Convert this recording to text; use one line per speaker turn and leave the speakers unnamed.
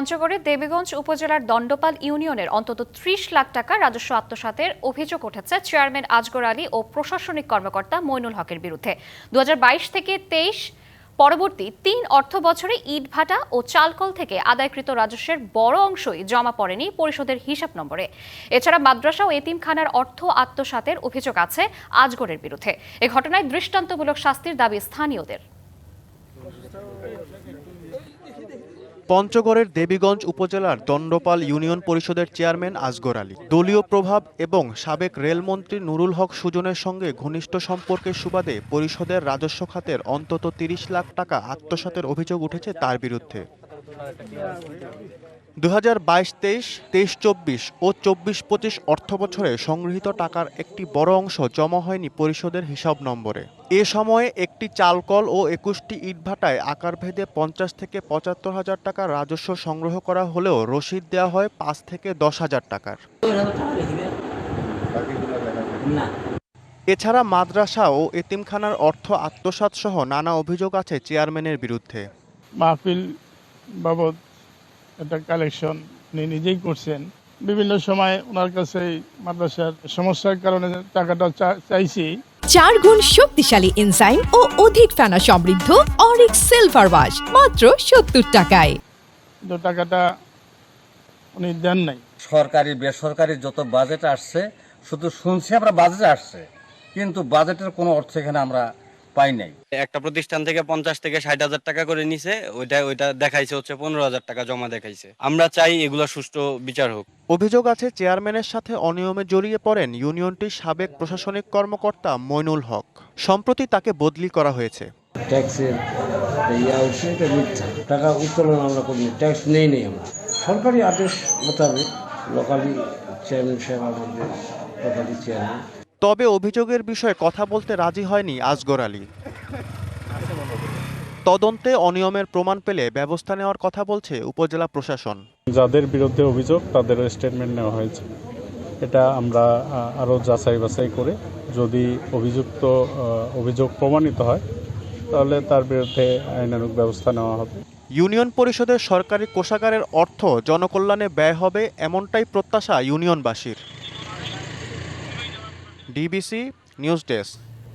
পঞ্চগড়ের দেবীগঞ্জ উপজেলার দণ্ডপাল ইউনিয়নের অন্তত ত্রিশ লাখ টাকা রাজস্ব আত্মসাতের অভিযোগ উঠেছে চেয়ারম্যান আজগর আলী ও প্রশাসনিক কর্মকর্তা মইনুল হকের বিরুদ্ধে। দুহাজার বাইশ থেকে তেইশ পরবর্তী তিন অর্থ বছরে ইটভাটা ও চালকল থেকে আদায়কৃত রাজস্বের বড় অংশই জমা পড়েনি পরিষদের হিসাব নম্বরে। এছাড়া মাদ্রাসা ও এতিমখানার অর্থ আত্মসাতের অভিযোগ আছে আজগরের বিরুদ্ধে। এ ঘটনায় দৃষ্টান্তমূলক শাস্তির দাবি স্থানীয়দের।
পঞ্চগড়ের দেবীগঞ্জ উপজেলার দণ্ডপাল ইউনিয়ন পরিষদের চেয়ারম্যান আজগর আলী। দলীয় প্রভাব এবং সাবেক রেলমন্ত্রী নুরুল হক সুজনের সঙ্গে ঘনিষ্ঠ সম্পর্কের সুবাদে পরিষদের রাজস্ব খাতের অন্তত তিরিশ লাখ টাকা আত্মসাতের অভিযোগ উঠেছে তার বিরুদ্ধে। দু হাজার বাইশ তেইশ তেইশ চব্বিশ ও চব্বিশ পঁচিশ অর্থ বছরে সংগৃহীত টাকার একটি বড় অংশ জমা হয়নি পরিষদের হিসাব নম্বরে। এ সময়ে একটি চালকল ও একুশটি ইটভাটায় আকারভেদে পঞ্চাশ থেকে পঁচাত্তর হাজার টাকা রাজস্ব সংগ্রহ করা হলেও রসিদ দেওয়া হয় পাঁচ থেকে দশ হাজার টাকার। এছাড়া মাদ্রাসা ও এতিমখানার অর্থ আত্মসাৎ সহ নানা অভিযোগ আছে চেয়ারম্যানের বিরুদ্ধে।
মাহফিল বাবদ একটা কালেকশন উনি নিজেই করছেন। বিভিন্ন সময় ওনার কাছে মাদ্রাসার সমস্যার কারণে টাকাটা চা- চাইছি।
চার গুণ শক্তিশালী এনজাইম ও অধিক ফেনা সমৃদ্ধ অরিক সিলভার ওয়াশ মাত্র সত্তর টাকায়।
কিন্তু টাকাটা উনি দেন নাই।
সরকারি বেসরকারি যত বাজেট আসছে শুধু শুনছি আমরা বাজেট আসছে কিন্তু বাজেটের কোনো অর্থ এখানে আমরা পাই নাই।
একটা প্রতিষ্ঠান থেকে পঞ্চাশ থেকে ষাট হাজার টাকা করে নিছে ওইটা ওইটা দেখাইছে হচ্ছে পনেরো হাজার টাকা জমা দেখাইছে। আমরা চাই এগুলো সুষ্ঠু বিচার হোক।
অভিযোগ আছে চেয়ারম্যানের সাথে অনিয়মে জড়িয়ে পড়েন ইউনিয়নটির সাবেক প্রশাসনিক কর্মকর্তা মইনুল হক। সম্প্রতি তাকে বদলি করা হয়েছে।
ট্যাক্সের ইয়া উঠছে এটা মিথ্যা। টাকা উত্তোলন আমরা করি ট্যাক্স নেই নেই আমরা। সরকারি আদেশ মোতাবেক লোকালি চেয়ারম্যান সাহেব আমাদের লোকালি চেয়ারম্যান
তবে অভিযোগের বিষয়ে কথা বলতে রাজি হয়নি আজগর আলী। তদন্তে অনিয়মের প্রমাণ পেলে ব্যবস্থা নেওয়ার কথা বলছে উপজেলা প্রশাসন।
যাদের বিরুদ্ধে অভিযোগ তাদের স্টেটমেন্ট নেওয়া হয়েছে। এটা আমরা আরও যাচাই বাছাই করে যদি অভিযুক্ত অভিযোগ প্রমাণিত হয় তাহলে তার বিরুদ্ধে আইনানুগ ব্যবস্থা নেওয়া হবে।
ইউনিয়ন পরিষদের সরকারি কোষাগারের অর্থ জনকল্যাণে ব্যয় হবে এমনটাই প্রত্যাশা ইউনিয়নবাসীর। DBC news desk